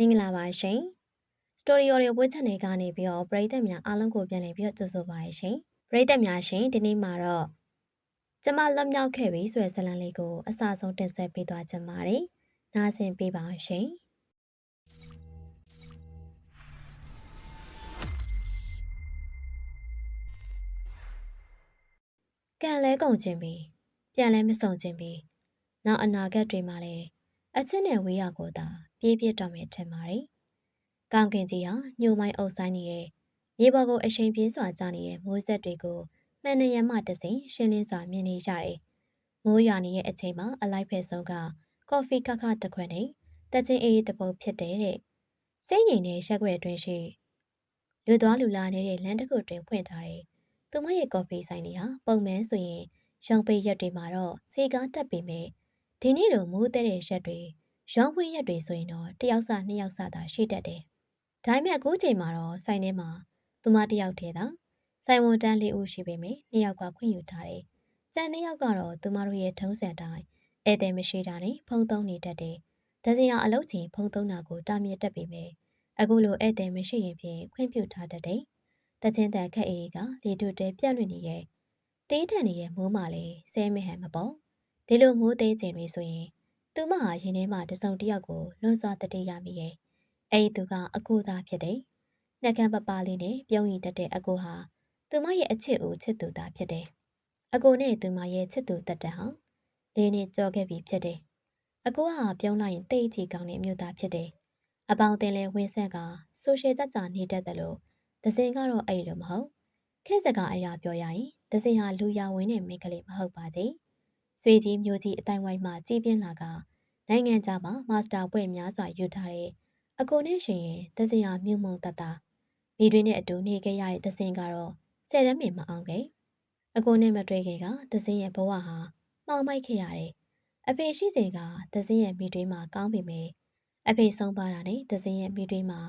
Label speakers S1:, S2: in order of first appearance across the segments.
S1: မင်္ဂလာပါရှင်စတိုရီယိုတွေဝစ်ချက်နေကနေပြီးတော့ပရိသတ်များအားလုံးကိုပြန်လည်ပြီးတော့ကြိုဆိုပါရရှင်ပရိသတ်များရှင်ဒီနေ့မှာတော့ကျမလွတ်မြောက်ခဲ့ပြီဆိုတဲ့ဇာတ်လမ်းလေးကိုအစဆုံးတင်ဆက်ပေးသွားချင်ပါတယ်နားဆင်ပေးပါရှင်ကံလဲကုန်ခြင်းပြီပြန်လဲမစုံခြင်းပြီနောက်အနာဂတ်တွေမှာလည်းအချစ်နဲ့ဝေးရကိုသာ ပြေးပြစ်တော့မယ်ထင်ပါတယ်။ကောင်းကင်ကြီးဟာညိုမိုင်းအုပ်ဆိုင်နေတဲ့မြေပေါ်ကိုအရှိန်ပြင်းစွာကျနေတဲ့မိုးဆက်တွေကိုမှန်နေရမှတစိရှင်းလင်းစွာမြင်နေရတယ်။မိုးရွာနေတဲ့အချိန်မှာအလိုက်ဖက်ဆုံးကကော်ဖီခါခါတစ်ခွက်နဲ့တချင်းအေးတပုတ်ဖြစ်တဲ့တဲ့။စိတ်ငြိမ်တဲ့ရက်ွက်အတွင်းရှိလူသွားလူလာနေတဲ့လမ်းတစ်ခုတွင်ဖွင့်ထားတယ်။သူမရဲ့ကော်ဖီဆိုင်တွေဟာပုံမှန်ဆိုရင်ရောင်ပိတ်ရက်တွေမှာတော့စေကားတက်ပေမဲ့ဒီနေ့လိုမိုးတဲ့တဲ့ရက်တွေ ရောင်းခွင့်ရက်တွေဆိုရင်တော့တယောက်စနှစ်ယောက်စသာရှိတတ်တယ်။ဒါပေမဲ့အခုချိန်မှာတော့ဆိုင်ထဲမှာသူမတယောက်တည်းသာဆိုင်ဝန်တန်းလေးဦးရှိပေမဲ့နှစ်ယောက်ကခွင့်ယူထားတယ်။ကျန်နှစ်ယောက်ကတော့သူမတို့ရဲ့ထုံးစံတိုင်းဧည့်သည်မရှိတာနဲ့ဖုံသုံးနေတတ်တယ်။ဒဇင်ရအလုပ်ချင်းဖုံသုံးတာကိုတာမြစ်တတ်ပေမဲ့အခုလိုဧည့်သည်မရှိရင်ဖြင့်ခွင့်ပြုထားတတ်တယ်။တချင်းတန်ခက်အေးကလေတို့တဲပြက်လွင့်နေရဲ့တေးထန်နေရဲ့မိုးမှလည်းဆဲမဟန်မပေါ့ဒီလိုမိုးသေးချိန်တွေဆိုရင် သူမဟာရင်ထဲမှာတစုံတစ်ယောက်ကိုလွန်စွာတတိရမိရဲ့အဲ့ဒီသူကအကိုသားဖြစ်တယ်။နှက်ကန်းပပလေးနဲ့ပြုံးရင်တက်တဲ့အကိုဟာသူမရဲ့အချစ်ဦးချစ်သူသားဖြစ်တယ်။အကိုနဲ့သူမရဲ့ချစ်သူတက်တဲ့ဟာလေးနဲ့ကြော်ခဲ့ပြီးဖြစ်တယ်။အကိုဟာပြုံးလိုက်ရင်တိတ်ကြီးကောင်းတဲ့မြို့သားဖြစ်တယ်။အပေါင်းတင်လဲဝင်းဆက်ကဆိုရှယ်ကြကြနေတတ်တယ်လို့သစင်ကတော့အဲ့လိုမဟုတ်။ခက်စကအရာပြောရရင်သစင်ဟာလူရဝင်းနဲ့မိန်းကလေးမဟုတ်ပါသေး။ ဆွေကြီးမျိုးကြီးအတိုင်းဝိုင်းမှကြီးပြင်းလာကနိုင်ငံခြားမှာမာစတာဘွဲ့များစွာယူထားတဲ့အကိုနဲ့ရှင်ရဲ့သစင်ဟာမြုံမုံတတမိတွင်နဲ့အတူနေခဲ့ရတဲ့သစင်ကတော့ဆယ်တန်းမြင်မအောင်ခဲ့အကိုနဲ့မတွေ့ခင်ကသစင်ရဲ့ဘဝဟာမှောင်မိုက်ခဲ့ရတယ်အဖေရှိစဉ်ကသစင်ရဲ့မိတွင်မှာကောင်းပေမဲ့အဖေဆုံးပါတာနဲ့သစင်ရဲ့မိတွင်မှာ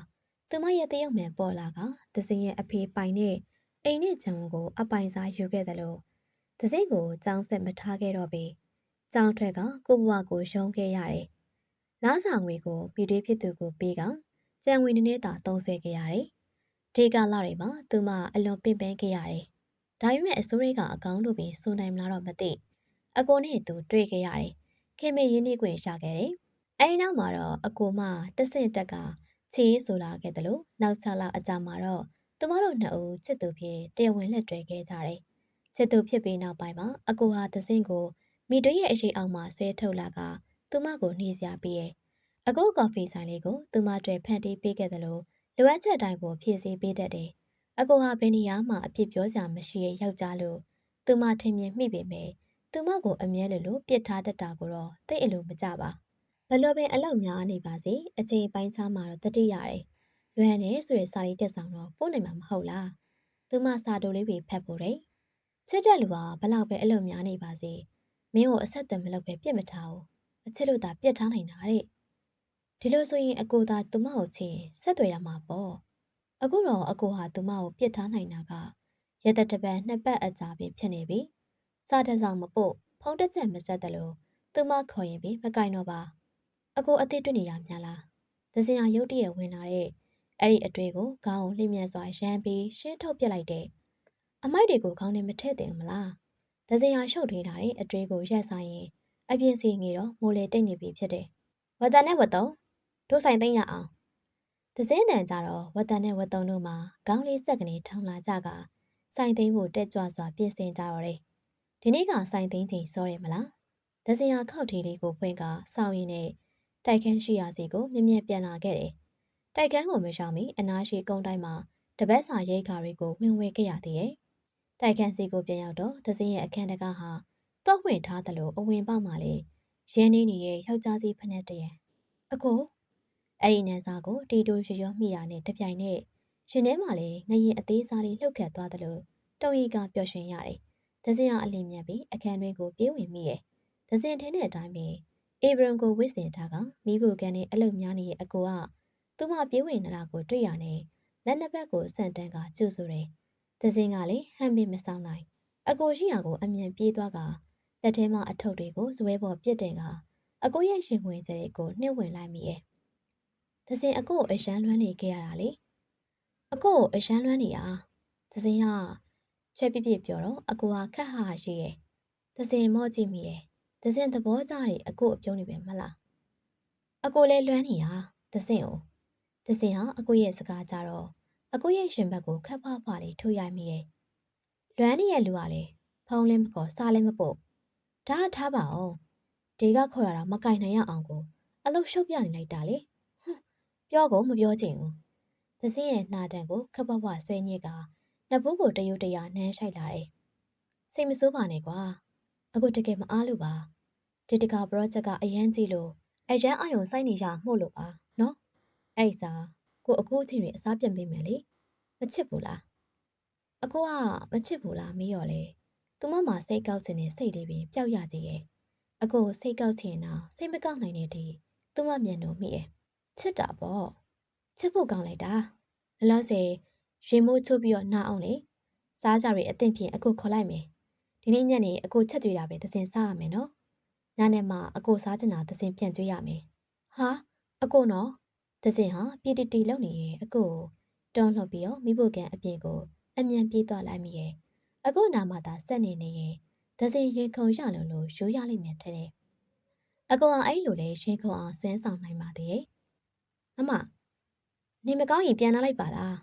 S1: သူမရဲ့တရုတ်မှန်ပေါ်လာကသစင်ရဲ့အဖေပိုင်တဲ့အိမ်နဲ့ချံကိုအပိုင်စားယူခဲ့တယ်လို့ တစိမ့်ကိုကြောင်းဆက်မထားခဲ့တော့ပေ။ကြောင်းထွက်ကကိုဘဝကိုရုံးခဲ့ရတယ်။လားစာငွေကိုပြည်တွင်းဖြစ်သူကိုပေးကကြံငွေနည်းနည်းသာသုံးဆွဲခဲ့ရတယ်။ဒီကာလတွေမှာသူမအလွန်ပင်ပန်းခဲ့ရတယ်။ဒါပေမဲ့အစိုးရကအကောင်းလို့ပင်စိုးနိုင်မလားတော့မသိ။အကိုနဲ့သူတွေ့ခဲ့ရတယ်။ခင်မေရင်းနှီးခွင့်ရခဲ့တယ်။အဲဒီနောက်မှာတော့အကိုမတဆင့်တက်ကချီးဆိုလာခဲ့တယ်လို့နောက်ခြားလာအကြမှာတော့သူမတို့နှစ်ဦးချစ်သူဖြင့်တရားဝင်လက်တွေ့ခဲ့ကြတယ် ချစ်သူဖြစ်ပြီးနောက်ပိုင်းမှာအကိုဟာသစင်းကိုမိတွေးရဲ့အရှိန်အောင်မှာဆွဲထုတ်လာကသူမကိုနှီးစရာပြီးရဲ့အကိုကော်ဖီဆိုင်လေးကိုသူမတွေ့ဖန်တီးပေးခဲ့တယ်လို့လိုအပ်ချက်တိုင်းကိုဖြည့်ဆည်းပေးတတ်တယ်အကိုဟာဘယ်နေရာမှအပြစ်ပြောစရာမရှိရဲ့ယောက်ျားလို့သူမထင်မြင်မိပေမဲ့သူမကိုအမြဲလိုလိုပြစ်ထားတတ်တာကိုတော့သိအလိုမကြပါဘလို့ပင်အလောက်များနေပါစေအချိန်ပိုင်းခြားမှာတော့တတိရတယ်လွယ်နေဆိုရစာရေးတက်ဆောင်တော့ပို့နိုင်မှာမဟုတ်လားသူမစာတိုလေးပဲဖတ်ဖို့တယ် ချစ်တဲ့လူကဘလောက်ပဲအလုပ်များနေပါစေမင်းကိုအဆက်အသွယ်မလုပ်ပဲပြစ်မထားဘူးအချစ်လို့သာပြစ်ထားနိုင်တာတဲ့ဒီလိုဆိုရင်အကိုသာသူမကိုချင်ဆက်သွယ်ရမှာပေါ့အခုတော့အကိုဟာသူမကိုပြစ်ထားနိုင်တာကရသက်တပတ်နှစ်ပတ်အကြာပဲဖြစ်နေပြီစားတဲ့ဆောင်မပို့ဖုံးတက်ချက်မဆက်တယ်လို့သူမခေါ်ရင်ပြီးမကင်တော့ပါအကိုအသေးတွေ့နေရများလားသစင်ရရုတ်တရက်ဝင်လာတဲ့အဲ့ဒီအတွေ့ကိုခေါင်းကိုလှိမ့်မြန်စွာရမ်းပြီးရှင်းထုတ်ပြစ်လိုက်တဲ့ အမိုက်တွေကိုခေါင်းထဲမထည့်သင့်မလားဒဇင်ဟာရှုပ်ထွေးထားတဲ့အတွေးကိုရက်ဆိုင်ရင်အပြင်းစီငေတော့မိုးလေတိတ်နေပြီဖြစ်တယ်ဝတ်တန်နဲ့ဝတ်တုံတို့ဆိုင်သိမ့်ရအောင်ဒဇင်တန်ကြတော့ဝတ်တန်နဲ့ဝတ်တုံတို့မှာခေါင်းလေးဆက်ကနေထောင်းလာကြကဆိုင်သိမ့်ဖို့တက်ကြွစွာပြင်ဆင်ကြတော့တယ်ဒီနေ့ကဆိုင်သိမ့်ချိန်စောတယ်မလားဒဇင်ဟာခောက်ထီလေးကိုဖွင့်ကစောင်းရင်းနဲ့တိုက်ခန်းရှိရာစီကိုမြမြပြန်လာခဲ့တယ်တိုက်ခန်းကိုမရှောင်မီအနာရှိကုန်းတိုင်းမှာတပတ်စာရိတ်ခါတွေကိုဝင်ဝဲခဲ့ရသေးတယ် တိုက်ခန်းစီကိုပြန်ရောက်တော့သစင်းရဲ့အခန်းတကားဟာတော့ဝင်ထားသလိုအဝင်ပေါက်မှလေရင်းနေနေရဲ့ယောက်ျားစီဖက်နဲ့တရံအကိုအဲ့ဒီနန်းစာကိုတီတိုရရောမိရနဲ့တပြိုင်နက်ရှင်ထဲမှာလေငရင်အသေးစားလေးလှုပ်ခတ်သွားသလိုတုံရီကပျော်ရွှင်ရတယ်။ဒဇင်ကအလင်းမြန်ပြီးအခန်းတွင်းကိုပြေးဝင်မိရဲ့။ဒဇင်ထင်းတဲ့အတိုင်းပဲအေဗရန်ကိုဝစ်စင်ထားကမိဖို့ကန်နဲ့အလုတ်များနေတဲ့အကိုကသူမပြေးဝင်လာတာကိုတွေ့ရနဲ့လက်နှစ်ဘက်ကိုစန့်တန်းကကျူဆိုတယ်။ သစင်းကလည်းဟမ်းမင်းမဆောင်နိုင်အကိုရှိရာကိုအမြန်ပြေးသွားကလက်ထဲမှာအထုပ်တွေကိုဇွဲပေါ်ပြစ်တင်ကအကိုရဲ့ရှင်ဝင်ကျဲကိုနှိမ့်ဝင်လိုက်မိရဲ့သသစင်အကိုကိုအရှမ်းလွမ်းနေခဲ့ရတာလေအကိုကိုအရှမ်းလွမ်းနေတာသစင်ကချဲပြပြပြောတော့အကိုဟာခက်ဟာဟာရှိရဲ့သစင်မော့ကြည့်မိရဲ့သစင်သဘောကျတယ်အကိုအပြုံးနေပဲမလားအကိုလည်းလွမ်းနေတာသစင်ကိုသစင်ဟာအကိုရဲ့စကားကြတော့ အကိုရဲ့ရှင်ဘက်ကိုခက်ဖွားဖွားလေးထိုးရိုက်မိရဲ့လွမ်းနေတဲ့လူကလေဖုံးလည်းမကောစားလည်းမပုတ်ဒါထားပါအောင်ဒီကခေါ်ရတာမကင်နိုင်ရအောင်ကိုအလုတ်ရှုပ်ပြနေလိုက်တာလေဟွန်းပြောကိုမပြောချင်ဘူးသစင်းရဲ့နှာတန်ကိုခပ်ဘဝဆွဲညစ်ကနဘူးကိုတရုတ်တရာနှမ်းဆိုင်လာတယ်စိတ်မဆိုးပါနဲ့ကွာအခုတကယ်မအားလို့ပါဒီတကာ project ကအရန်ကြီးလို့အရန်အယုံစိုက်နေရမှုလို့ပါနော်အဲ့ဒီစား ကိုအခုအချိန်တွေအစားပြန်ပေးမယ်လေမချစ်ဘူးလားအကိုကမချစ်ဘူးလားမေးရော်လေသူမမစိတ်ကောက်ချင်တဲ့စိတ်လေးပင်ပျောက်ရကြရဲ့အကိုစိတ်ကောက်ချင်တာစိတ်မကောက်နိုင်တဲ့ဒီသူမမြန်တော့မိရဲ့ချစ်တာပေါ့ချစ်ဖို့ကောင်းလိုက်တာလလောဆယ်ရင်မိုးချိုးပြီးတော့နားအောင်လေစားကြရအသင့်ဖြင့်အကိုခေါ်လိုက်မယ်ဒီနေ့ညနေအကိုချက်ကြွေတာပဲသစင်စားရမယ်နော်ညနေမှအကိုစားချင်တာသစင်ပြန်ကြွေရမယ်ဟာအကိုနော် သစင်ဟာပြည်တီတီလုံနေရဲ့အကိုတွန်းလှုပ်ပြီးတော့မိဖို့ကန်အပြင်ကိုအမြန်ပြေးသွားလိုက်မိရဲ့အခုနာမသာဆက်နေနေရင်သစင်ရင်ခုန်ရလုံးလို့ရိုးရလိမ့်မယ်ထင်တယ်အကောင်ကအဲ့လိုလေရှင်ခုန်အောင်ဆွဲဆောင်နိုင်ပါသေးရဲ့မမနေမကောင်းရင်ပြန်လာလိုက်ပါလား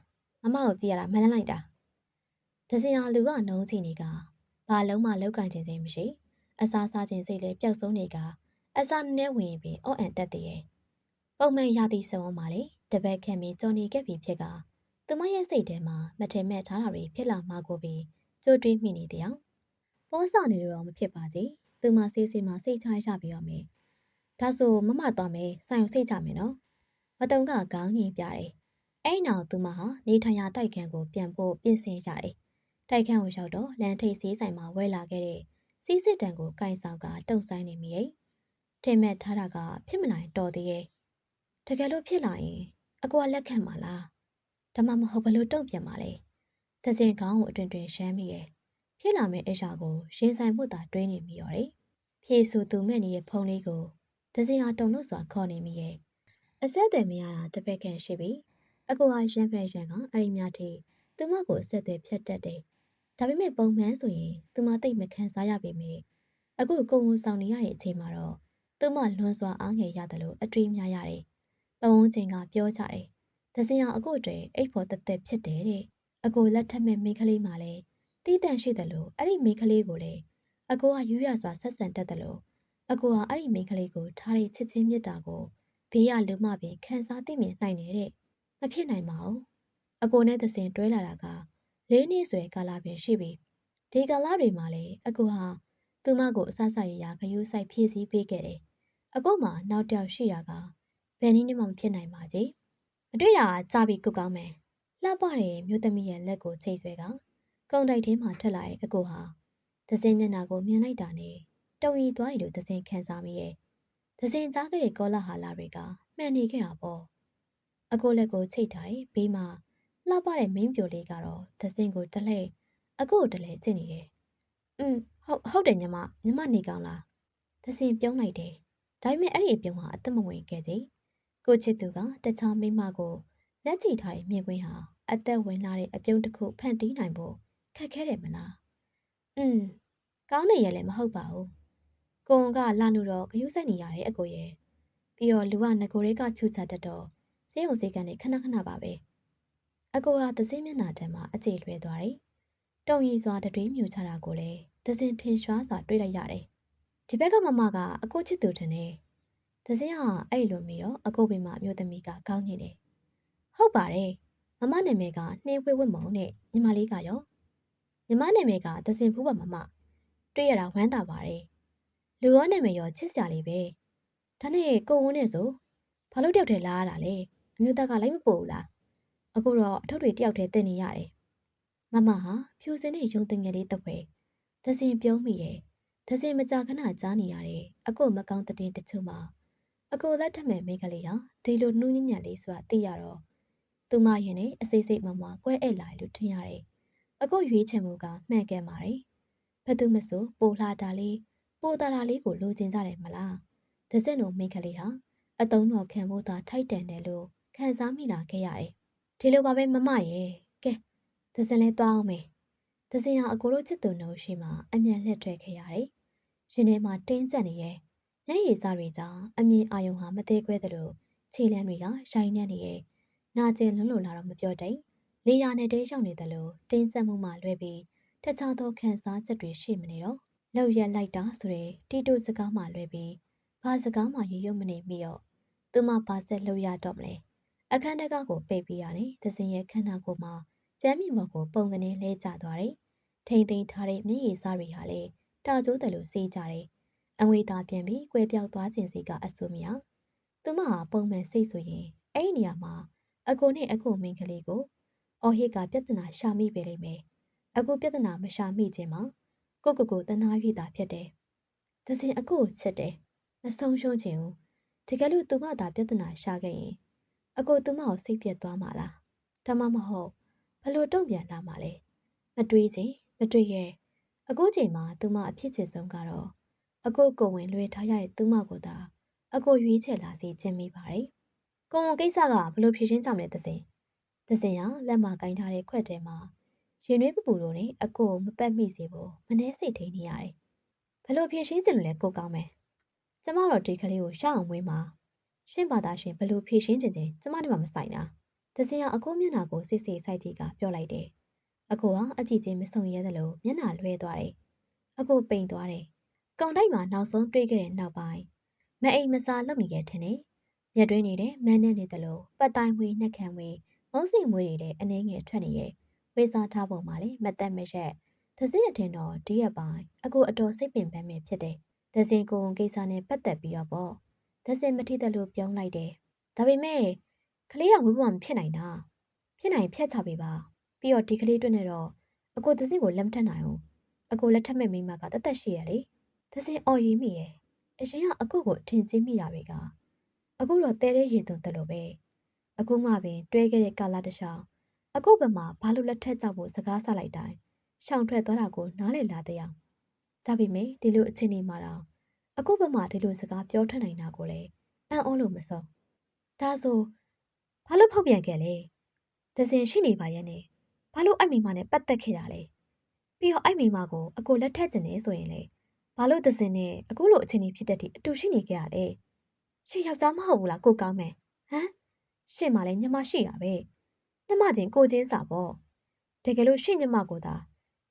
S1: မမကိုကြည့်ရတာမနှမ်းလိုက်တာဒစင်ဟာလူကနှုံးချင်နေကဘာလုံးမှလောက်ကင်ခြင်းစိမရှိအစားစားခြင်းစိတ်လည်းပျောက်ဆုံးနေကအစားနဲ့ဝင်ပြီးအော့အန်တက်တည်ရဲ့ ပုံမှန်ရသည့်စုံအောင်ပါလေတပတ်ခန့်မင်းကြော်နေခဲ့ပြီဖြစ်ကသူမရဲ့စိတ်ထဲမှာမထင်မဲ့ထားတာတွေဖြစ်လာမှကိုပြီးကြိုးတွေးမိနေတဲ့အပေါ်စာနေတော့မဖြစ်ပါစေသူမဆေးဆေးမှစိတ်ချရပြီးတော့မယ်ဒါဆိုမမသွားမယ်ဆိုင်ကိုစိတ်ချမယ်နော်မတုံကခေါင်းငင်ပြတယ်အဲ့နောက်သူမဟာနေထိုင်ရာတိုက်ခန်းကိုပြန်ဖို့ပြင်ဆင်ရတယ်တိုက်ခန်းကိုရောက်တော့လန်ထိတ်စီးဆိုင်မှာဝဲလာခဲ့တဲ့စီးစစ်တံကိုကင်ဆောင်ကတုံဆိုင်နေမိရဲ့ထင်မဲ့ထားတာကဖြစ်မနိုင်တော်သေးရဲ့ တကယ်လို့ဖြစ်လာရင်အကွာလက်ခံပါလားဒါမှမဟုတ်ဘလို့တုံ့ပြန်ပါလဲသစင်ခေါင်းကိုအတွင်တွင်ရှမ်းမိရဲ့ဖြစ်လာမယ့်အရာကိုရင်ဆိုင်ဖို့သာတွေးနေမိရော်တယ်ဖြေဆိုသူမဲ့နေတဲ့ဖုံးလေးကိုသစင်ဟာတုံလို့စွာခေါ်နေမိရဲ့အဆက်အသွယ်မရတာတပည့်ခန့်ရှိပြီအကူဟာရန်ဖန်ရန်ကအဲ့ဒီများထိသူမကိုအဆက်အသွယ်ဖြတ်တတ်တယ်ဒါပေမဲ့ပုံမှန်ဆိုရင်သူမတိတ်မခံစားရပေမဲ့အခုကိုဝန်ဆောင်နေရတဲ့အချိန်မှာတော့သူမလွန်စွာအားငယ်ရတယ်လို့အတွေ့များရတယ်။ ပဝန်းကျင်ကပြောကြတယ်။သစင်အောင်အခုအတွက်အိတ်ဖို့တက်တက်ဖြစ်တယ်တဲ့အကိုလက်ထက်မဲ့မိန်းကလေးမှလည်းတီးတန့်ရှိတယ်လို့အဲ့ဒီမိန်းကလေးကိုလည်းအကိုကယူရစွာဆက်ဆံတတ်တယ်လို့အကိုကအဲ့ဒီမိန်းကလေးကိုထားတဲ့ချစ်ချင်းမြတ်တာကိုဘေးရလူမပင်ခံစားသိမြင်နိုင်နေတဲ့မဖြစ်နိုင်ပါဘူး။အကိုနဲ့သစင်တွဲလာတာကလေးနှစ်ဆွဲကာလပင်ရှိပြီဒီကာလတွေမှာလည်းအကူဟာသူမကိုအဆဆရရဂယုစိုက်ဖြည့်ဆည်းပေးခဲ့တယ်အကူမှနောက်တယောက်ရှိတာက ဘယ်နည်းနဲ့မှမဖြစ်နိုင်ပါကြီးမတွေ့တာကြပြီကုကောင်းမယ်လှပတဲ့မြို့သမီးရဲ့လက်ကိုချိတ်ဆွဲကကုံတိုက်ထဲမှာထွက်လာတဲ့အကူဟာသစင်းမျက်နှာကိုမြင်လိုက်တာနဲ့တုံရီသွားရီလိုသစင်းခံစားမိရဲ့သစင်းကြားခဲ့တဲ့ကောလာဟာလာတွေကမှန်နေခဲ့တာပေါ့အကူလက်ကိုချိတ်ထားတယ်ဘေးမှာလှပတဲ့မင်းပြိုလေးကတော့သစင်ကိုတလဲအခုတလဲကျင့်နေတယ်။อืมဟုတ်ဟုတ်တယ်ညီမညီမနေကောင်းလား။သစင်ပြုံးလိုက်တယ်။ဒါပေမဲ့အဲ့ဒီအပြုံးဟာအသက်မဝင်ခဲ့ကြ။ ကိုချစ်သူကတခြားမိမကိုလက်ကြည့်ထားတဲ့မြင်ကွင်းဟာအသက်ဝင်လာတဲ့အပြုံးတစ်ခုဖန်တီးနိုင်ဖို့ခက်ခဲတယ်မလား။อืมကောင်းနေရလည်းမဟုတ်ပါဘူး။ကိုုံကလာလို့တော့ဂယုစိုက်နေရတယ်အကိုရဲ့။ပြီးတော့လူကငကိုတွေကချူချတတ်တော့စေးုံစေးကန်နေခဏခဏပါပဲ။အကိုဟာသစင်းမျက်နှာထဲမှာအကြေလွှဲသွားတယ်။တုံရီစွာတတွေးမြူချတာကိုလည်းသစင်းထင်ရှားစွာတွေ့လိုက်ရတယ်။ဒီဘက်ကမမကအကိုချစ်သူထင်တယ်။ သစင်းဟာအဲ့လိုမျိုးတော့အကိုပင်မမျိုးသမီးကကောင်းနေတယ်။ဟုတ်ပါတယ်။မမနာမည်ကနှင်းဝဲဝဲမုံနဲ့ညီမလေးကရောညီမနာမည်ကသစင်းဖူးပါမမတွေ့ရတာဝမ်းသာပါတယ်။လူရောနာမည်ရောချစ်စရာလေးပဲ။ဒါနဲ့ကိုဝန်းနဲ့ဆိုဘာလို့တယောက်ထဲလာရတာလဲ။အမျိုးသားကလိုက်မပို့ဘူးလား။အခုတော့အထုပ်တွေတယောက်တည်းတင်နေရတယ်။မမဟာဖြူစင်နဲ့ရုံတင်ငယ်လေးတစ်ပွဲသစင်ပြုံးမိရဲ့သစင်မကြာခဏကြားနေရတယ်အကိုမကောင်းတဲ့တချို့မှာ အကိုသက်ထမဲ့မိန်းကလေးဟာဒီလိုနှူးညံ့ညံ့လေးဆိုတာသိရတော့သူမရင်နဲ့အစိစိတ်မမကွဲအဲ့လာလို့ထင်ရတယ်။အကိုရွေးချယ်မှုကမှန်ကန်ပါတယ်။ဘသူမဆိုပိုလှတာလေးပိုတာတာလေးကိုလိုချင်ကြတယ်မလား။သစင်လိုမိန်းကလေးဟာအတုံးတော်ခံဖို့သာထိုက်တန်တယ်လို့ခံစားမိလာခဲ့ရတယ်။ဒီလိုပါပဲမမရဲ့။ကဲသစင်လဲသွားအောင်မေ။သစင်ဟာအကိုတို့ချစ်သူနှုတ်ရှိမှအမြန်လှည့်ထွက်ခဲ့ရတယ်။ရှင်ထဲမှာတင်းကျပ်နေရဲ့ မျက်ရည်စတွေကြောင့်အမြင်အာယုံဟာမသေးခွဲသလိုခြေလမ်းတွေကရိုင်းနေနေရဲ့နာကျင်လွန်းလို့လာတော့မပြောတိတ်လေယာနဲ့တဲရောက်နေသလိုတင်းကျပ်မှုမှလွဲပြီးတခြားသောခံစားချက်တွေရှိမနေတော့လောက်ရက်လိုက်တာဆိုတဲ့တီတိုစကားမှလွဲပြီးဘာစကားမှရေရွတ်မနေမိတော့သူမပါဆက်လှုပ်ရတော့မလဲအခန်းတကားကိုပိတ်ပြီးရတယ်သစင်ရဲ့ခန္ဓာကိုယ်မှာကျမ်းမြေမော်ကိုပုံကနေလဲကျသွားတယ်ထိမ့်သိမ်းထားတဲ့မျက်ရည်စားတွေဟာလည်းတာကျိုးတယ်လို့စေးကြတယ် အငွေသားပြန်ပြီးကွဲပြောက်သွားခြင်းစီကအဆူမရသူမဟာပုံမှန်စိတ်ဆိုရင်အဲ့ဒီနေရာမှာအကိုနဲ့အကိုမင်းကလေးကိုအော်ဟစ်ကပြဿနာရှာမိပေလိမ့်မယ်အခုပြဿနာမရှာမိခြင်းမှာကိုကိုကိုတနာပြတာဖြစ်တယ်သစင်အကိုကိုချစ်တယ်မဆုံးရှုံးခြင်းဘူးတကယ်လို့သူမသာပြဿနာရှာခဲ့ရင်အကိုသူမကိုစိတ်ပြတ်သွားမှာလားဒါမှမဟုတ်ဘလို့တုံ့ပြန်လာမှာလဲမတွေးချင်းမတွေးရဲ့အခုချိန်မှာသူမအဖြစ်ချင်ဆုံးကတော့ အကိုကိုဝင်လွှဲထားရတဲ့သူမကိုသာအကိုရွေးချယ်လာစေခြင်းမိပါတယ်ကိုဝန်ကိစ္စကဘလို့ဖြေရှင်းကြမလဲသစင်သစင်ကလက်မကင်ထားတဲ့ခွက်ထဲမှာရင်နှွေးပပူတို့နဲ့အကိုမပတ်မိစေဖို့မနှဲစိတ်ထိန်နေရတယ်ဘလို့ဖြေရှင်းကြလို့လဲကိုကောင်းမယ်ကျမတို့ဒီကလေးကိုရှောက်အောင်ဝေးမှာရှင့်ဘာသာရှင်ဘလို့ဖြေရှင်းခြင်းချင်းကျမတို့မှမဆိုင်တာသစင်ကအကိုမျက်နှာကိုစစ်စစ်စိုက်ကြည့်ကပြောလိုက်တယ်အကိုကအကြည့်ချင်းမဆုံရဲသလိုမျက်နှာလွှဲသွားတယ်အကိုပိန်သွားတယ် ကုံတိုက်မှာနောက်ဆုံးတွေ့ခဲ့တဲ့နောက်ပိုင်းမအိမ်မစားလုပ်နေရတဲ့နဲ့မြက်တွင်းနေတဲ့မန်းနဲ့နေသလိုပတ်တိုင်းမွေးနှက်ခံမွေးမုံစီမွေးတွေတဲ့အနှဲငယ်ထွက်နေရဲ့ဝေစားထားပုံမှာလေမသက်မရက်သစင်အထင်တော့ဒီရက်ပိုင်းအကိုအတော်စိတ်ပင်ပန်းပဲဖြစ်တယ်။သစင်ကိုဝန်ကိစ္စနဲ့ပတ်သက်ပြီးတော့ပေါ့။သစင်မထိတဲ့လို့ပြောင်းလိုက်တယ်။ဒါပေမဲ့ကလေးကဝေးပေါ်မှာဖြစ်နိုင်တာ။ဖြစ်နိုင်ဖြတ်ချပေးပါ။ပြီးတော့ဒီကလေးတွေ့နေတော့အကိုသစင်ကိုလက်မထက်နိုင်ဘူး။အကိုလက်ထက်မဲ့မိမကတသက်ရှိရလေ။ သစင်အော်ရီမိရဲ့။အရင်ကအကိုကိုအထင်ကြီးမိတာတွေကအခုတော့တဲတဲ့ရေသွန်တယ်လို့ပဲ။အခုမှပင်တွဲခဲ့တဲ့ကာလတစ်လျှောက်အခုဘက်မှာဘာလို့လက်ထက်ကြဖို့စကားဆလိုက်တိုင်းရှောင်ထွက်သွားတာကိုနားလည်လာတဲ့အောင်ဒါပေမဲ့ဒီလိုအခြေအနေမှာတော့အခုဘက်မှာဒီလိုစကားပြောထွက်နိုင်တာကိုလည်းအံ့ဩလို့မဆုံးဒါဆိုဘာလို့ဖောက်ပြန်ခဲ့လဲသစင်ရှိနေပါရဲ့နဲ့ဘာလို့အဲ့မိမနဲ့ပတ်သက်ခဲ့တာလဲပြီးတော့အဲ့မိမကိုအကိုလက်ထက်ကျင်နေဆိုရင်လေ ဘာလို့သစင်နဲ့အခုလိုအခြေအနေဖြစ်တဲ့အတူရှိနေကြရလဲရှင်ယောက်ျားမဟုတ်ဘူးလားကိုကောင်းမယ်ဟမ်ရှင်မလည်းညမရှိတာပဲနှမချင်းကိုချင်းစာပေါ့တကယ်လို့ရှင့်ညမကိုသာ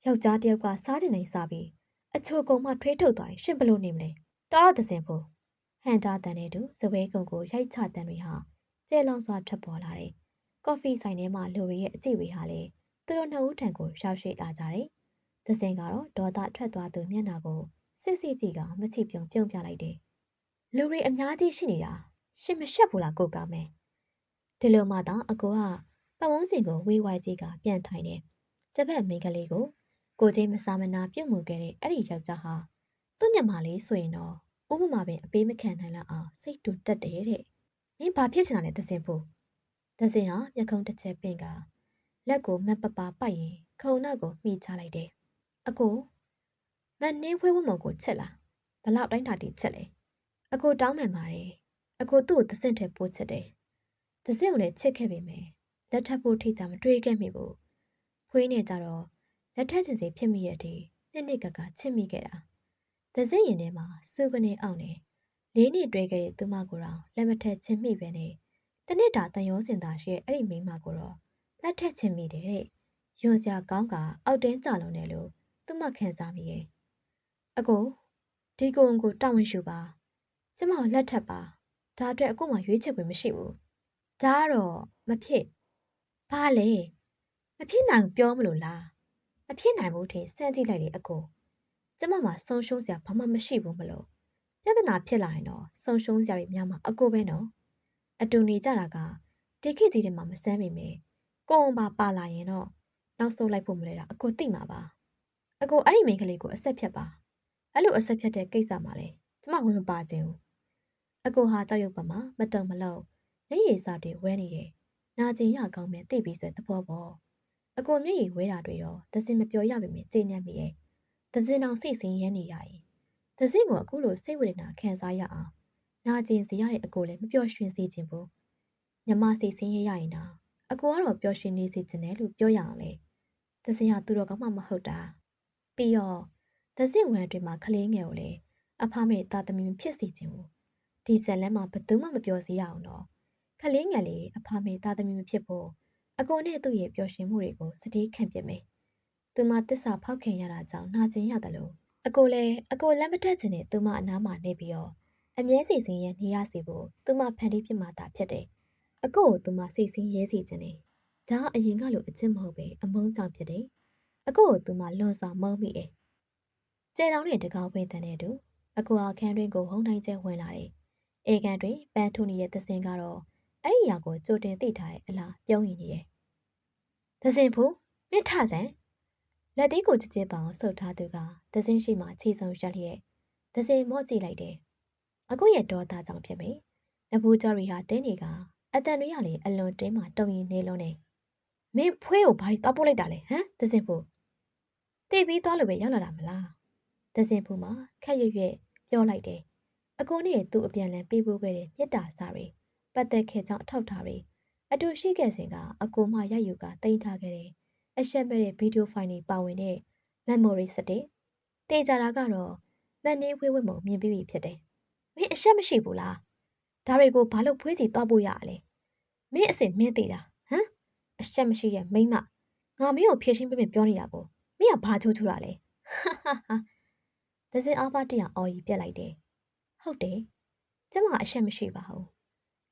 S1: ယောက်ျားတယောက်ကစားကျင်နေစားပြီးအချိုကုံမှထွေးထုတ်သွားရင်ရှင့်ဘလို့နေမလဲတော်တော့သစင်ဖို့ဟန်တာတန်တဲ့သူစပွဲကုံကိုရိုက်ချတန်တွေဟာကျဲလောင်စွာထွက်ပေါ်လာတယ်ကော်ဖီဆိုင်ထဲမှာလူတွေရဲ့အကြည့်တွေဟာလည်းသူတို့နှစ်ဦးထံကိုရောက်ရှိလာကြတယ်သစင်ကတော့ဒေါသထွက်သွားသူမျက်နှာကို စစ်စစ်ကြည့်ကမချိပြုံပြုံပြလိုက်တယ်လူတွေအများကြီးရှိနေတာရှင့်မရှက်ဘူးလားကိုကောင်းမယ်ဒီလိုမှသာအကိုကပတ်ဝန်းကျင်ကိုဝေးဝိုင်းကြီးကပြန်ထိုင်တယ်။ကျက်ဖက်မိန်းကလေးကိုကိုချင်းမစာမနာပြုတ်မှုခဲ့တဲ့အဲ့ဒီယောက်ျားဟာသူ့ညမလေးဆိုရင်တော့ဥပမာပင်အပေးမခံနိုင်လောက်အောင်စိတ်တူတက်တယ်တဲ့။မင်းဘာဖြစ်ချင်တာလဲသစင်ဖို့။သစင်ဟာမျက်ခုံးတစ်ချက်ပင်ကလက်ကိုမတ်ပပပိုက်ရင်ခုံနောက်ကိုမှီချလိုက်တယ်။အကို မနှင်းဝဲဝမုံကိုချက်လား။ဘလောက်တိုင်းတာတီချက်လဲ။အကိုတောင်းမှန်ပါတယ်။အကိုသူ့ကိုသစင်ထဲပို့ချက်တယ်။သစင်ကိုလည်းချစ်ခဲ့ပေမဲ့လက်ထပ်ဖို့ထိကြမတွေးခဲ့မိဘူးဖွေးနေကြတော့လက်ထပ်ချင်စီဖြစ်မိရဲ့တည်းနှစ်နှစ်ကကချစ်မိခဲ့တာသစင်ရင်ထဲမှာစုကနေအောင်နေလေးနှစ်တွေးခဲ့တဲ့သူမကိုတော့လက်မထက်ချစ်မိပဲနဲ့တနစ်တာတန်ရောစင်သာရှိရဲ့အဲ့ဒီမိမကိုတော့လက်ထက်ချင်မိတယ်တဲ့ယွန်စရာကောင်းကအောက်တင်းကြလုံးတယ်လို့သူမခံစားမိရဲ့ အကိုဒီကုံကိုတောင်းဝင်ရှူပါကျမကိုလက်ထပ်ပါဒါအတွက်အခုမှရွေးချယ်ခွင့်မရှိဘူးဒါကတော့မဖြစ်ဘာလဲမဖြစ်နိုင်ပြောမလို့လားမဖြစ်နိုင်ဘူးထင်စမ်းကြည့်လိုက်လေအကိုကျမမှာဆုံရှုံးစရာဘာမှမရှိဘူးမလို့ပြဿနာဖြစ်လာရင်တော့ဆုံရှုံးစရာတွေများမှာအကိုပဲနော်အတူနေကြတာကဒီခေတ်ကြီးတွေမှာမစမ်းမိမယ်ကိုုံပါပါလာရင်တော့နောက်ဆုံးလိုက်ဖို့မလဲတာအကိုသိမှာပါအကိုအဲ့ဒီမိန်းကလေးကိုအဆက်ဖြတ်ပါ အဲ့လိုအဆက်ဖြတ်တဲ့ကိစ္စမှာလဲကျမဝင်မပါခြင်းဘူးအကိုဟာကြောက်ရွံ့ပါမှာမတုံမလောက်လက်ရည်စားတွေဝဲနေတယ်နာကျင်ရကောင်းမဲ့သိပြီးဆိုတဲ့သဘောပေါ့အကိုမျက်ရည်ဝဲတာတွေတော့သစင်မပြောရပေမဲ့ကြည်ညက်မိရဲ့သစင်အောင်စိတ်ဆင်းရဲနေရရင်သစင်ကိုအခုလိုစိတ်ဝေဒနာခံစားရအောင်နာကျင်စီရတဲ့အကိုလည်းမပြော့ရွှင်စေခြင်းဘူးညမစီစင်းရရရင်တော့အကိုကတော့ပျော်ရွှင်နေစေချင်တယ်လို့ပြောရအောင်လေသစင်ကသူတော်ကောင်းမှမဟုတ်တာပြီးတော့ သစင်ဝမ်အတွင်မှာကလေးငယ်ကိုလေအဖမေတာသမီမဖြစ်စေချင်ဘူးဒီဇက်လန်းမှာဘယ်သူမှမပြောစီရအောင်တော့ကလေးငယ်လေးအဖမေတာသမီမဖြစ်ဖို့အကိုနဲ့သူ့ရဲ့ပျော်ရွှင်မှုတွေကိုစတီးခံပြမယ်သူမတစ္ဆာဖောက်ခင်ရတာကြောင့်နှာကျင်ရတယ်လို့အကိုလည်းအကိုလက်မထက်ချင်တဲ့သူမအနားမှာနေပြီးတော့အမြဲစီစဉ်ရဲ့နေရစီဖို့သူမဖန်တီးပြမှာတာဖြစ်တယ်အကိုကိုသူမစိတ်ဆင်းရဲစီခြင်းတယ်ဒါအရင်ကလိုအချစ်မဟုတ်ပဲအမုန်းကြောင့်ဖြစ်တယ်အကိုကိုသူမလွန်စွာမုန်းမိတယ် ကျဲတောင်းတဲ့တကောင်းပွင့်တန်တဲ့သူအကိုအခန်းတွင်ကိုဟုံတိုင်းကျဲဝင်လာတယ်အေကန်တွင်ပန်းထုံနေတဲ့သစင်ကတော့အဲ့ဒီရောက်ကိုကြိုတင်သိထားတဲ့အလားပြုံးရင်နေတယ်သစင်ဖူးမင်းထဆန်လက်သေးကိုကြကြပောင်ဆုပ်ထားသူကသစင်ရှိမှခြေစုံရက်လျက်သစင်မော့ကြည့်လိုက်တယ်အကိုရဲ့ဒေါသကြောင့်ဖြစ်မယ်နဘူးကြော်ရီဟာတင်းနေကအတန်တွေကလေအလွန်တင်းမှတုံရင်နေလုံးနေမင်းဖွေးကိုဘာတောက်ပုတ်လိုက်တာလဲဟမ်သစင်ဖူတိပြီးသွားလို့ပဲရောက်လာတာမလား သစင်ဖူမှာခက်ရွရွပြောလိုက်တယ်အကိုနဲ့သူ့အပြန်လန်ပေးပို့ခဲ့တဲ့မြတ်တာစာတွေပတ်သက်ခဲ့ကြောင်းအထောက်ထားတွေအတူရှိခဲ့စဉ်ကအကိုမှရိုက်ယူကတင်ထားခဲ့တဲ့အရှက်မဲ့တဲ့ဗီဒီယိုဖိုင်တွေပါဝင်တဲ့ memory စတဲ့တေချာတာကတော့မန်နေဝေးဝဲမုံမြင်ပြီးပြီဖြစ်တယ်မင်းအရှက်မရှိဘူးလားဒါတွေကိုဘာလို့ဖွေးစီသွားဖို့ရလဲမင်းအစ်စ်မင်းသေးတာဟမ်အရှက်မရှိရဲ့မိမငါမင်းကိုဖြည့်ရှင်းပြပြပြောနေတာကိုမင်းကဘာချိုးချိုးတာလဲ ဟာဟာသစင်အားပါတရအော်ကြီးပြက်လိုက်တယ်ဟုတ်တယ်ကျမအရှက်မရှိပါဘူး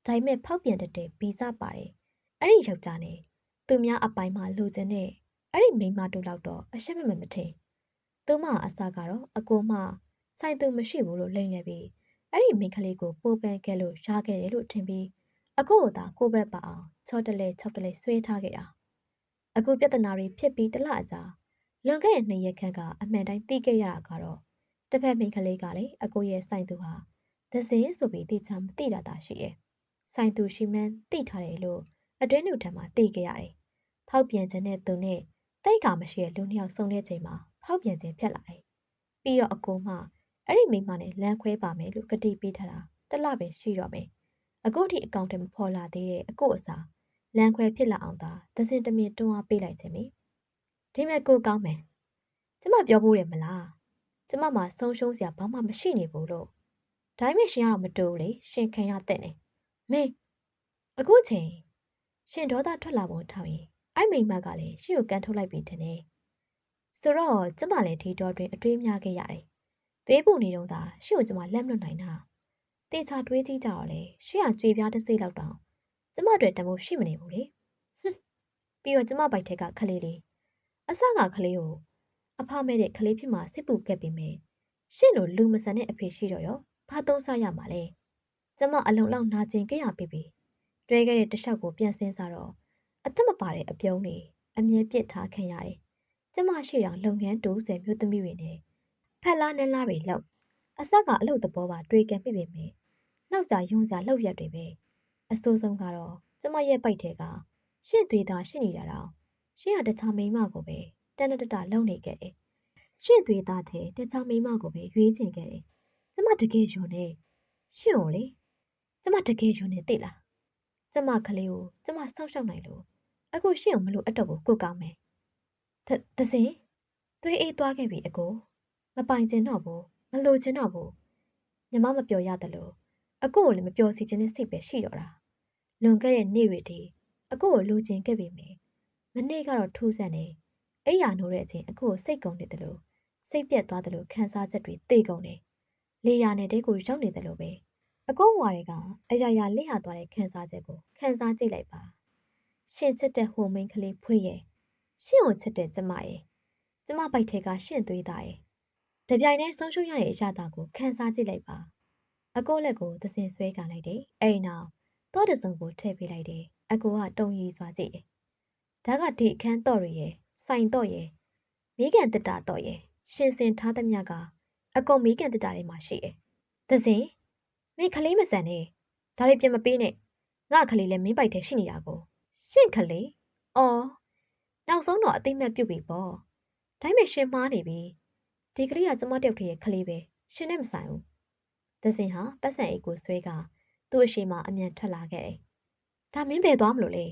S1: ဒါပေမဲ့ဖောက်ပြန်တဲ့ဗီဇပါတယ်အဲ့ဒီယောက်ျားနဲ့သူများအပိုင်မှာလိုချင်တဲ့အဲ့ဒီမိန်းမတို့လောက်တော့အရှက်မမမထင်သူမအစားကတော့အကိုမဆိုင်သူမရှိဘူးလို့လိမ့်နေပြီးအဲ့ဒီမိန်းကလေးကိုပိုးပန်းခဲ့လို့ရှားခဲ့တယ်လို့ထင်ပြီးအခုကသာကိုဘက်ပါအောင်ချော့တလဲ၆တလဲဆွဲထားခဲ့တာအခုပြဿနာတွေဖြစ်ပြီးတလအကြာလွန်ခဲ့တဲ့နှစ်ရက်ခန့်ကအမှန်တိုင်းသိခဲ့ရတာကတော့ တစ်ဖက်မိန်းကလေးကလည်းအကိုရဲ့ဆိုင်သူဟာသစင်းဆိုပြီးသိချာမသိတာသာရှိရဲ့ဆိုင်သူရှိမှန်းသိထားတယ်လို့အတွင်းလူထံမှာသိခဲ့ရတယ်ဖောက်ပြန်ခြင်းနဲ့သူနဲ့တိတ်ကမရှိတဲ့လူနှစ်ယောက်ဆုံတဲ့ချိန်မှာဖောက်ပြန်ခြင်းဖြစ်လာတယ်ပြီးတော့အကိုမှအဲ့ဒီမိမနဲ့လမ်းခွဲပါမယ်လို့ကတိပေးထားတာတလပဲရှိတော့မယ်အခုထိအကောင့်ထဲမဖော်လာသေးတဲ့အကိုအစားလမ်းခွဲဖြစ်လာအောင်သာသစင်တမင်တွန်းအားပေးလိုက်ခြင်းပဲဒီမဲ့ကိုကောင်းမယ်ကျမပြောဖို့ရမလား ကျမမှာဆုံးရှုံးစရာဘာမှမရှိနေဘူးလို့ဒါပေမဲ့ရှင်ကတော့မတူဘူးလေရှင်ခံရတဲ့နေမင်းအခုချိန်ရှင်ဒေါသထွက်လာပုံထောက်ရင်အဲ့မိမကလည်းရှင်ကိုကန်ထုတ်လိုက်ပြီထင်တယ်ဆိုတော့ကျမလည်းဒီတော့တွင်အတွေးများခဲ့ရတယ်သွေးပူနေတော့သာရှင့်ကိုကျမလက်မလွတ်နိုင်တာတေချာတွေးကြည့်ကြတော့လေရှင့်ကကြွေပြားတစ်စိတ်လောက်တောင်ကျမအတွက်တမိုးရှိမနေဘူးလေပြီးတော့ကျမဘိုက်ထက်ကခလေးလေးအစကခလေးကို အဖမဲ့တဲ့ခလေးဖြစ်မှစစ်ပူခဲ့ပြီမေရှင့်လိုလူမဆန်တဲ့အဖေရှိတော့ရောဘာသုံးစားရမှာလဲကျမအလုံလောက်နာကျင်ကြရပြီပြီတွဲခဲ့တဲ့တခြားကိုပြန်စင်းစားတော့အသက်မပါတဲ့အပြုံးတွေအမြဲပြစ်ထားခံရတယ်ကျမရှိအောင်လုပ်ငန်းတူးဆယ်မျိုးသမီးတွေနဲ့ဖက်လားနလားတွေလောက်အဆက်ကအလုပ်သဘောပါတွေးကန်ပြပေမဲ့နောက်ကြယွန်စာလောက်ရက်တွေပဲအဆိုးဆုံးကတော့ကျမရဲ့ပိုက်ထဲကရှင့်သွေးသားရှိနေတာတော့ရှင့်ကတခြားမိန်းမကိုပဲ တန်တတလုံနေခဲ့တယ်ရှင့်သွေးသားထဲတခြားမိန်းမကိုပဲရွေးချင်ခဲ့တယ်ကျမတကယ်ယွန်နေရှင့်ကိုလေကျမတကယ်ယွန်နေသိလားကျမကလေးကိုကျမစောင့်ရှောက်နိုင်လို့အခုရှင့်ကိုမလို့အတော့ကိုကိုကောင်းမယ်သစင်သွေးအေးသွားခဲ့ပြီအကိုမပိုင်ကျင်တော့ဘူးမလိုချင်တော့ဘူးညီမမပြောရတယ်လို့အကိုကိုလည်းမပြောစီချင်တဲ့စိတ်ပဲရှိတော့တာလွန်ခဲ့တဲ့နေ့တွေတည်းအကိုကိုလိုချင်ခဲ့ပြီမေမနေ့ကတော့ထူးဆန်းနေ အိယာနိုးတဲ့အချိန်အကိုကိုစိတ်ကုန်နေတယ်လို့စိတ်ပြက်သွားတယ်လို့ခံစားချက်တွေသိကုန်တယ်လေယာနဲ့တဲကိုရောက်နေတယ်လို့ပဲအကိုဝါတွေကအရာရာလက်ဟာသွားတဲ့ခံစားချက်ကိုခံစားကြည့်လိုက်ပါရှင်ချစ်တဲ့ဟိုမင်းကလေးဖွေးရဲ့ရှင်ကိုချစ်တဲ့ကျမရဲ့ကျမပိုက်ထဲကရှင်သွေးသားရဲ့တပြိုင်တည်းဆုံးရှုံးရတဲ့အရာတာကိုခန်းစားကြည့်လိုက်ပါအကိုလက်ကိုသစင်ဆွဲကန်လိုက်တယ်အဲ့နောက်တော့တစုံကိုထည့်ပေးလိုက်တယ်အကိုကတုံရီစွာကြည့်တယ်ဒါကဒီအခန်းတော့ရရဲ့ စိုင်တော့ရဲ့မိကန်တက်တာတော့ရဲ့ရှင်စင်ထားသမျှကအကုန်မိကန်တက်တာတွေမှာရှိတယ်သစင်မင်းခလေးမဆန်နဲ့ဒါတွေပြင်မပေးနဲ့ငါခလေးလည်းမင်းပိုက်ထဲရှိနေတာကိုရှင့်ခလေးအော်နောက်ဆုံးတော့အသိမဲ့ပြုတ်ပြီပေါ့ဒါပေမဲ့ရှင်မှားနေပြီဒီကလေးကကျမတယောက်တည်းရဲ့ခလေးပဲရှင်နဲ့မဆိုင်ဘူးသစင်ဟာပတ်စံအိတ်ကိုဆွဲကသူ့အရှိမအမြန်ထွက်လာခဲ့တယ်ဒါမင်းပဲသွားမလို့လေ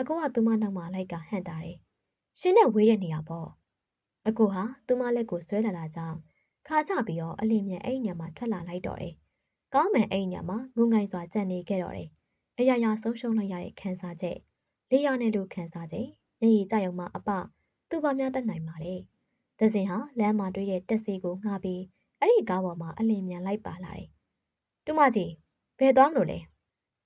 S1: အကိုကသူမနောက်မှာလိုက်ကဟန့်တာတယ် ရှင်နဲ့ဝေးတဲ့နေရာပေါ့အကိုဟာသူမလက်ကိုဆွဲလာတာကြောင့်ခါချပြီးတော့အလင်းမြန်အဲ့ညမှာထွက်လာလိုက်တော့တယ်ကောင်းမယ်အဲ့ညမှာငုံငိုင်စွာကြံ့နေခဲ့တော့တယ်အရာရာဆုံးရှုံးလိုက်ရတဲ့ခံစားချက်လေးရနဲ့လို့ခံစားချက်ညရီကြယုံမှာအပသူ့ဘာများတတ်နိုင်ပါလေဒဇင်ဟာလမ်းမှာတွေ့တဲ့တက်စီကိုငှားပြီးအဲ့ဒီကားပေါ်မှာအလင်းမြန်လိုက်ပါလာတယ်တူမကြီးဘယ်သွားမလို့လဲ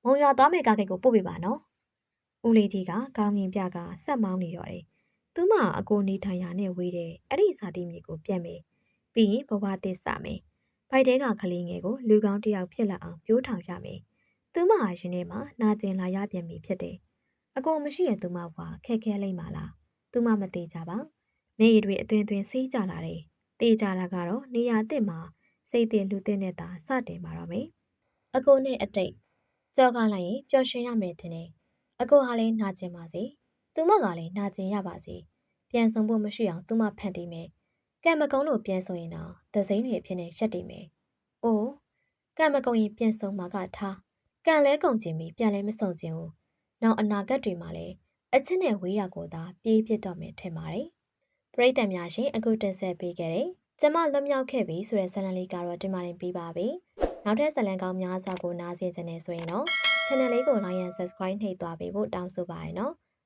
S1: မုံရွာသွားမယ့်ကားကိတ်ကိုပို့ပေးပါနော်။ဦးလေးကြီးကကောင်းမြင်ပြကဆက်မောင်းနေတော့တယ်။ သူမအကိုနေထိုင်ရာနဲ့ဝေးတဲ့အဲ့ဒီစာတီးမြေကိုပြန်မယ်။ပြီးရင်ဘဝသစ်စမယ်။ဘိုက်တဲကကလေးငယ်ကိုလူကောင်းတစ်ယောက်ဖြစ်လာအောင်ပြိုးထောင်ရမယ်။သူမဟာရှင်ထဲမှာနာကျင်လာရပြန်ပြီဖြစ်တယ်။အကိုမရှိရဲ့သူမဘွားခက်ခဲလိမ့်ပါလား။သူမမသေးကြပါ။မျက်ရည်တွေအသွင်သွင်စီးကြလာတယ်။တေးကြတာကတော့နေရာအစ်စ်မှာစိတ်တင်လူတင်နဲ့သာစတင်ပါတော့မယ်။အကိုနဲ့အတိတ်ကြောက်ကားလိုက်ရင်ပျော်ရွှင်ရမယ်ထင်တယ်။အကိုဟာလည်းနာကျင်ပါစေ။ သူမကလည်းနာကျင်ရပါစေ။ပြန်ဆောင်ဖို့မရှိအောင်သူမဖန်တီးမယ်။ကံမကုန်းလို့ပြန်ဆိုရင်တော့သစိမ့်တွေအဖြစ်နဲ့ရက်တည်မယ်။အိုးကံမကုန်းရင်ပြန်ဆောင်မှာကထား။ကံလဲကုန်ခြင်းပြီးပြန်လဲမဆောင်ခြင်းဘူး။နောက်အနာဂတ်တွေမှာလည်းအချစ်နဲ့ဝေးရကိုသာပြေးပြစ်တော့မယ်ထင်ပါတယ်။ပရိသတ်များရှင်အခုတင်ဆက်ပေးခဲ့တဲ့ကျမလွတ်မြောက်ခဲ့ပြီဆိုတဲ့ဇာတ်လမ်းလေးကတော့ဒီမှာတင်ပြီးပါပြီ။နောက်ထပ်ဇာတ်လမ်းကောင်းများစွာကိုနားဆင်ကြနေဆိုရင်တော့ channel လေးကို like and subscribe နှိပ်သွားပေးဖို့တောင်းဆိုပါရနော်